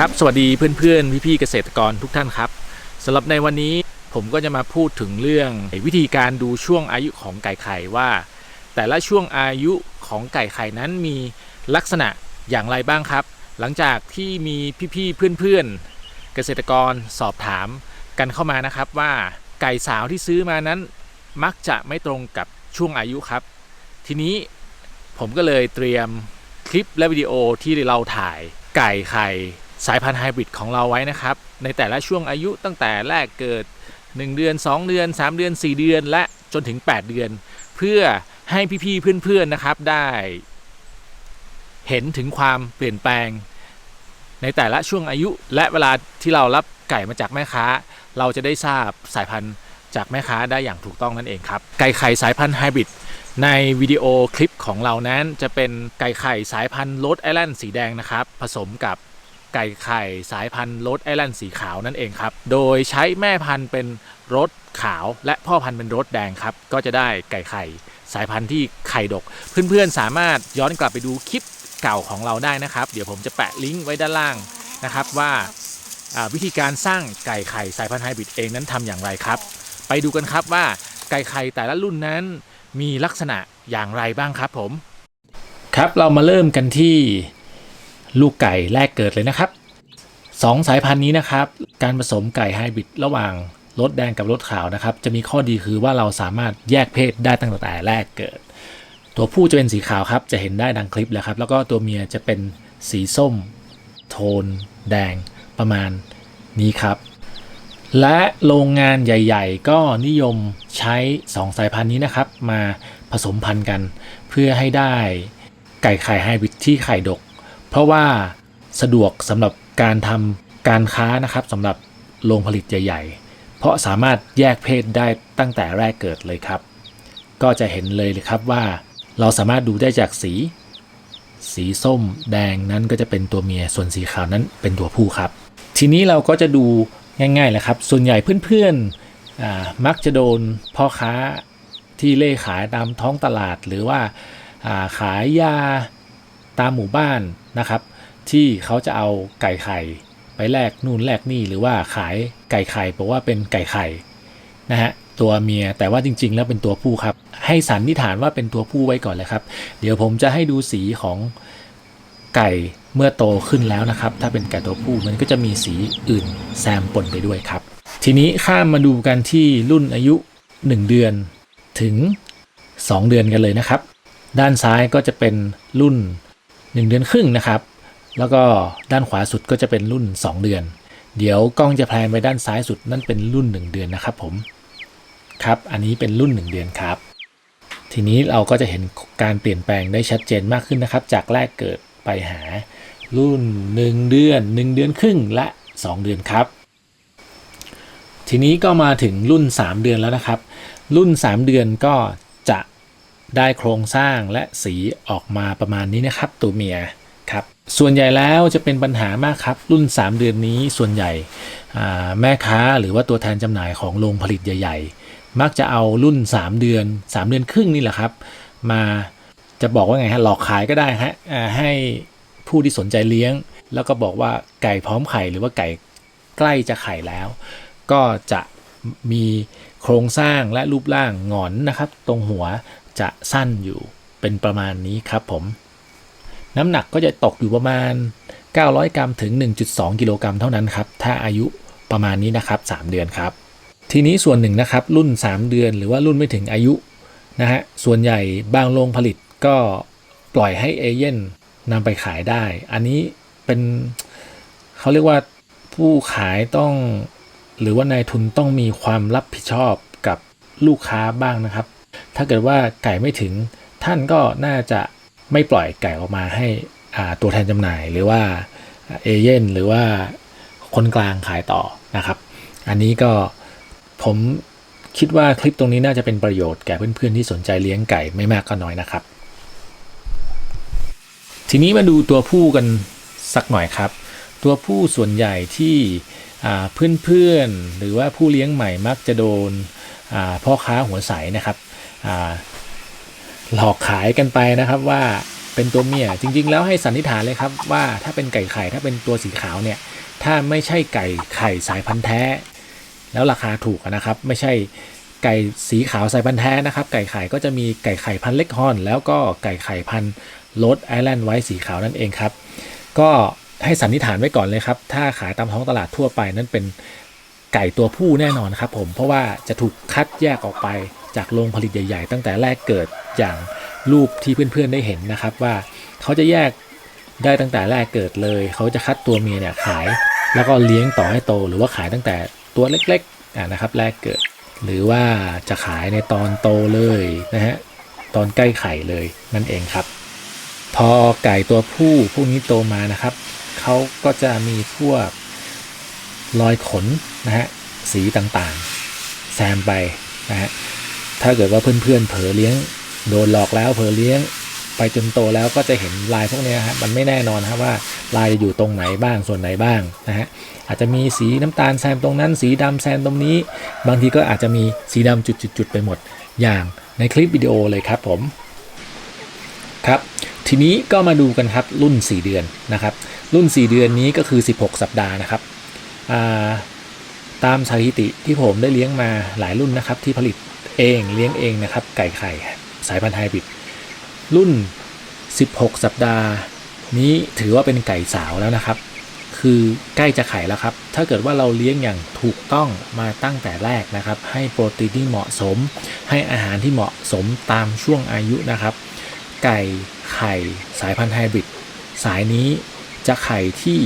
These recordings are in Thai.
ครับสวัสดีเพื่อนๆพี่ๆเกษตรกรทุกท่านครับสำหรับในวันนี้ผมก็จะมาพูดถึงเรื่องวิธีการดูช่วงอายุของไก่ไข่ว่า แต่ละช่วงอายุของไก่ไข่นั้นมีลักษณะอย่างไรบ้างครับ หลังจากที่มีพี่ๆเพื่อนๆ เกษตรกรสอบถามกันเข้ามานะครับว่าไก่สาวที่ซื้อมานั้น มักจะไม่ตรงกับช่วงอายุครับ ทีนี้ผมก็เลยเตรียมคลิปและวิดีโอที่เราถ่ายไก่ไข่ สายพันธุ์ไฮบริดของเราไว้นะครับ ในแต่ละช่วงอายุตั้งแต่แรกเกิด 1 เดือน 2 เดือน 3 เดือน 4 เดือน และจนถึง 8 เดือน เพื่อให้พี่ๆเพื่อนๆนะครับได้ เห็นถึงความเปลี่ยนแปลง ในแต่ละช่วงอายุ และเวลาที่เรารับไก่มาจากแม่ค้า เราจะได้ทราบสายพันธุ์จากแม่ค้าได้อย่างถูกต้องนั่นเองครับ ไก่ไข่สายพันธุ์ไฮบริดในวิดีโอคลิปของเรานั้นจะเป็นไก่ไข่สายพันธุ์โรดไอแลนด์สีแดงนะครับ ผสมกับ ไก่ไข่สายพันธุ์โรดไอแลนด์สีขาวนั่นเองครับ โดยใช้แม่พันธุ์เป็นรถขาว และพ่อพันธุ์เป็นรถแดงครับ ก็จะได้ไก่ไข่สายพันธุ์ที่ไข่ดก เพื่อนๆสามารถย้อนกลับไปดูคลิปเก่าของเราได้นะครับ เดี๋ยวผมจะแปะลิงก์ไว้ด้านล่างนะครับว่าอ่าวิธีการสร้างไก่ไข่สายพันธุ์ไฮบริดเองนั้นทำอย่างไรครับ ไปดูกันครับว่าไก่ไข่แต่ละรุ่นนั้นมีลักษณะอย่างไรบ้างครับผม ครับเรามาเริ่มกันที่ ลูกไก่แรกเกิดเลยนะครับสองสายพันธุ์นี้นะครับ การผสมไก่ไฮบริดระหว่างรถแดงกับรถขาวนะครับ จะมีข้อดีคือว่าเราสามารถแยกเพศได้ตั้งแต่แรกเกิด ตัวผู้จะเป็นสีขาวครับ จะเห็นได้ดังคลิปแล้วครับ แล้วก็ตัวเมียจะเป็นสีส้ม โทน แดงประมาณนี้ครับ และโรงงานใหญ่ ๆ ก็นิยมใช้ 2 สายพันธุ์นี้นะครับ มาผสมพันธุ์กัน เพื่อให้ได้ไก่ไข่ไฮบริดที่ไข่ดก เพราะว่าสะดวกสำหรับการทำการค้านะครับสำหรับโรงผลิตใหญ่ ๆ เพราะสามารถแยกเพศได้ตั้งแต่แรกเกิดเลยครับ ก็จะเห็นเลยเลยครับว่าเราสามารถดูได้จากสี สีส้มแดงนั้นก็จะเป็นตัวเมียส่วนสีขาวนั้นเป็นตัวผู้ครับ ทีนี้เราก็จะดูง่ายๆแหละครับ ส่วนใหญ่เพื่อนๆมักจะโดนพ่อค้าที่เล่ขายตามท้องตลาดหรือว่าอ่าขายยาตามหมู่บ้าน นะครับ ที่เขาจะเอาไก่ไข่ไปแลกนู่นแลกนี่หรือว่าขายไก่ไข่บอกว่าเป็นไก่ไข่นะฮะตัวเมียแต่ว่าจริง ๆ แล้วเป็นตัวผู้ครับ ให้สันนิษฐานว่าเป็นตัวผู้ไว้ก่อนเลยครับ เดี๋ยวผมจะให้ดูสีของไก่เมื่อโตขึ้นแล้วนะครับ ถ้าเป็นไก่ตัวผู้มันก็จะมีสีอื่นแซมปนไปด้วยครับ ทีนี้ข้ามมาดูกันที่รุ่นอายุ 1 เดือนถึง 2 เดือนกันเลยนะครับ ด้านซ้ายก็จะเป็นรุ่น 1 เดือนครึ่งนะครับ แล้วก็ด้านขวาสุดก็จะเป็นรุ่น 2 เดือน เดี๋ยวกล้องจะแพลนไปด้านซ้ายสุดนั่นเป็นรุ่น 1 เดือนนะครับผมครับ อันนี้เป็นรุ่น 1 เดือนครับ ทีนี้เราก็จะเห็นการเปลี่ยนแปลงได้ชัดเจนมากขึ้นนะครับ จากแรกเกิดไปหารุ่น 1 เดือน 1 เดือนครึ่งและ 2 เดือนครับ ทีนี้ก็มาถึงรุ่น 3 เดือนแล้วนะครับ รุ่น 3 เดือนก็ ได้โครงสร้างและสีออกมาประมาณนี้นะครับ ตัวเมียครับส่วนใหญ่แล้วจะเป็นปัญหามากครับ รุ่น 3 เดือนนี้ส่วนใหญ่แม่ค้าหรือว่าตัวแทนจำหน่ายของโรงผลิตใหญ่ ๆ มักจะเอารุ่น 3 เดือน 3 เดือนครึ่งนี่แหละครับ มาจะบอกว่าไงฮะหลอกขายก็ได้ฮะให้ผู้ที่สนใจเลี้ยง แล้วก็บอกว่าไก่พร้อมไข่หรือว่าไก่ใกล้จะไข่แล้ว ก็จะมีโครงสร้างและรูปร่างหงอนนะครับ ตรงหัว จะสั้นอยู่เป็นประมาณนี้ครับผม น้ำหนักก็จะตกอยู่ประมาณ 900 กรัมถึง 1.2 กิโลกรัมเท่านั้นครับ ถ้าอายุประมาณนี้นะครับ 3 เดือนครับ ทีนี้ส่วนหนึ่งนะครับ รุ่น 3 เดือนหรือว่ารุ่นไม่ถึงอายุนะฮะ ส่วนใหญ่บางโรงผลิตก็ปล่อยให้เอเย่นนำไปขายได้ อันนี้เป็นเขาเรียกว่าผู้ขายต้อง หรือว่านายทุนต้องมีความรับผิดชอบกับลูกค้าบ้างนะครับ ถ้าเกิดว่าไก่ไม่ถึงท่านก็น่าจะไม่ปล่อยไก่ออกมาให้อ่าตัวแทนจำหน่าย หรือว่าเอเย่นหรือว่าคนกลางขายต่อนะครับ อันนี้ก็ผมคิดว่าคลิปตรงนี้น่าจะเป็นประโยชน์แก่เพื่อนๆที่สนใจเลี้ยงไก่ไม่มากก็น้อยนะครับ ทีนี้มาดูตัวผู้กันสักหน่อยครับ ตัวผู้ส่วนใหญ่ที่เพื่อนๆหรือว่าผู้เลี้ยงใหม่มักจะโดนพ่อค้าหัวใสนะครับ หลอกขายกันไปนะครับว่าเป็นตัวเมียจริง ๆ แล้วให้สันนิษฐานเลยครับว่าถ้าเป็นไก่ไข่ถ้าเป็นตัวสีขาวเนี่ยถ้าไม่ใช่ไก่ไข่สายพันธุ์แท้ แล้วราคาถูกนะครับ ไม่ใช่ไก่สีขาวสายพันธุ์แท้นะครับ ไก่ไข่ก็จะมีไก่ไข่พันธุ์เล็กฮอน แล้วก็ไก่ไข่พันธุ์โรดไอแลนด์ไว้สีขาวนั่นเองครับ ก็ให้สันนิษฐานไว้ก่อนเลยครับ ถ้าขายตามท้องตลาดทั่วไปนั่นเป็น ไก่ตัวผู้แน่นอนครับผมเพราะว่าจะถูกคัดแยกออกไปจากโรงผลิตใหญ่ ๆ ตั้งแต่แรกเกิดอย่างรูปที่เพื่อนๆได้เห็นนะครับว่าเขาจะแยกได้ตั้งแต่แรกเกิดเลย เขาจะคัดตัวเมียเนี่ยขาย แล้วก็เลี้ยงต่อให้โต หรือว่าขายตั้งแต่ตัวเล็กๆนะครับแรกเกิด หรือว่าจะขายในตอนโตเลยนะฮะตอนใกล้ไข่เลยนั่นเองครับ พอไก่ตัวผู้พวกนี้โตมานะครับเขาก็จะมีพวก รอยขนนะฮะสีต่างๆ แซมไปนะฮะถ้าเกิดว่าเพื่อนๆเผลอเลี้ยง โดนหลอกแล้วเผลอเลี้ยงไปจนโตแล้วก็จะเห็นลายพวกนี้ยฮะมันไม่แน่นอนนะครับว่าลายจะอยู่ตรงไหนบ้างส่วนไหนบ้างนะฮะอาจจะมีสีน้ำตาลแซมตรงนั้น สีดำแซมตรงนี้ บางทีก็อาจจะมีสีดำจุดๆไปหมด อย่างในคลิปวิดีโอเลยครับผมครับทีนี้ก็มาดูกันครับรุ่น 4 เดือนนะครับรุ่น 4 เดือนนี้ก็คือ 16 สัปดาห์นะครับ ตามสถิติที่ผมได้เลี้ยงมาหลายรุ่นนะครับ ที่ผลิตเองเลี้ยงเองนะครับ ไก่ไข่สายพันธุ์ไฮบริดรุ่น 16 สัปดาห์ นี้ถือว่าเป็นไก่สาวแล้วนะครับ คือใกล้จะไข่แล้วครับ ถ้าเกิดว่าเราเลี้ยงอย่างถูกต้องมาตั้งแต่แรกนะครับ ให้โปรตีนที่เหมาะสม ให้อาหารที่เหมาะสมตามช่วงอายุนะครับ ไก่ไข่สายพันธุ์ไฮบริดสายนี้จะไข่ที่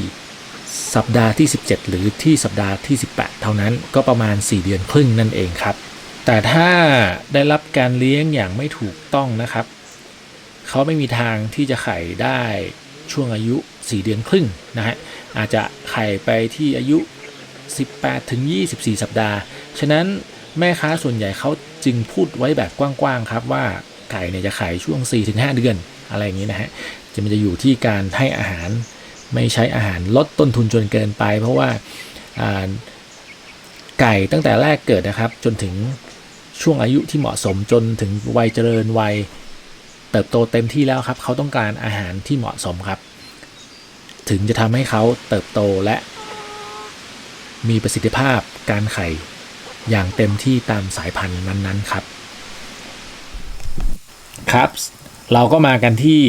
สัปดาห์ที่ 17 หรือที่สัปดาห์ที่ 18 เท่านั้นก็ประมาณ 4 เดือนครึ่งนั่นเองครับ แต่ถ้าได้รับการเลี้ยงอย่างไม่ถูกต้องนะครับ เขาไม่มีทางที่จะไข่ได้ช่วงอายุ 4 เดือนครึ่งนะฮะอาจจะไข่ไปที่อายุ 18 ถึง 24 สัปดาห์ ฉะนั้นแม่ค้าส่วนใหญ่เขาจึงพูดไว้แบบกว้างๆครับว่าไก่เนี่ยจะไข่ช่วง 4-5 เดือนอะไรอย่างนี้นะฮะจะมันจะอยู่ที่การให้อาหาร ไม่ใช้อาหารลดต้นทุนจนเกินไป เพราะว่าไก่ตั้งแต่แรกเกิดนะครับ จนถึงช่วงอายุที่เหมาะสมจนถึงวัยเจริญวัยเติบโตเต็มที่แล้วครับ เขาต้องการอาหารที่เหมาะสมครับ ถึงจะทำให้เขาเติบโตและ มีประสิทธิภาพการไข่อย่างเต็มที่ตามสายพันธุ์นั้นๆครับ ครับ เราก็มากันที่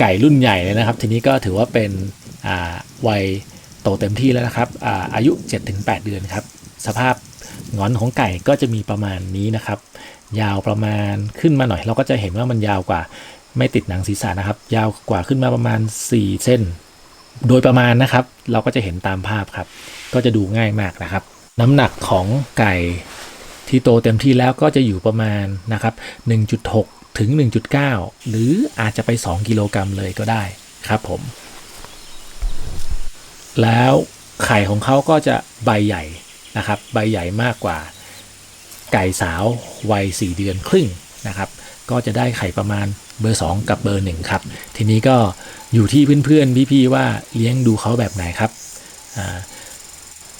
ไก่รุ่นใหญ่เลยนะครับ ทีนี้ก็ถือว่าเป็น วัยโตเต็มที่แล้วนะครับอาอายุ 7-8 เดือนครับ สภาพงอนของไก่ก็จะมีประมาณนี้นะครับ ยาวประมาณขึ้นมาหน่อย เราก็จะเห็นว่ามันยาวกว่าไม่ติดหนังศีรษะนะครับ ยาวกว่าขึ้นมาประมาณ 4 เส้น โดยประมาณนะครับ เราก็จะเห็นตามภาพครับ ก็จะดูง่ายมากนะครับ น้ำหนักของไก่ที่โตเต็มที่แล้วก็จะอยู่ประมาณนะครับ 1.6 ถึง 1.9 หรืออาจจะไป 2 กิโลกรัมเลยก็ได้ครับผม แล้วไข่ของเขาก็จะใบใหญ่นะครับ ใบใหญ่มากกว่าไก่สาววัย 4 เดือนครึ่งนะครับ ก็จะได้ไข่ประมาณเบอร์ 2 กับเบอร์ 1 ครับ ทีนี้ก็อยู่ที่เพื่อนๆ พี่ๆ ว่าเลี้ยงดูเขาแบบไหนครับ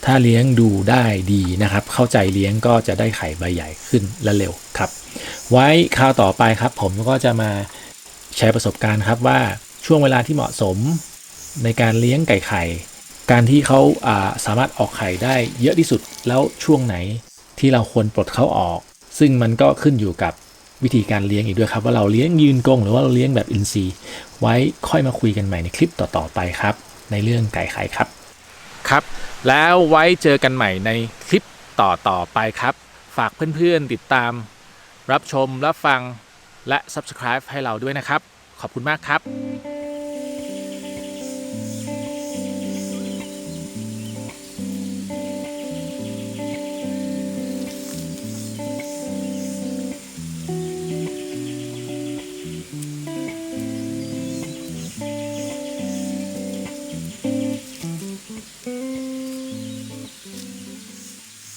ถ้าเลี้ยงดูได้ดีนะครับ เข้าใจเลี้ยงก็จะได้ไข่ใบใหญ่ขึ้นและเร็วครับ ไว้คราวต่อไปครับ ผมก็จะมาแชร์ประสบการณ์ครับว่าช่วงเวลาที่เหมาะสมในการเลี้ยงไก่ไข่ การที่เขาาสามารถออกไข่ได้เยอะที่สุดแล้วช่วงไหนที่เราควรปลดเขาออก ซึ่งมันก็ขึ้นอยู่กับวิธีการเลี้ยงอีกด้วยครับ ว่าเราเลี้ยงยืนกงหรือว่าเราเลี้ยงแบบอินทรีย์ไว้ค่อยมาคุยกันใหม่ในคลิปต่อๆไปครับ ในเรื่องไก่ไข่ครับครับ แล้วไว้เจอกันใหม่ในคลิปต่อๆไปครับ ฝากเพื่อนๆติดตาม รับชมรับฟังและ Subscribe ให้เราด้วยนะครับ ขอบคุณมากครับ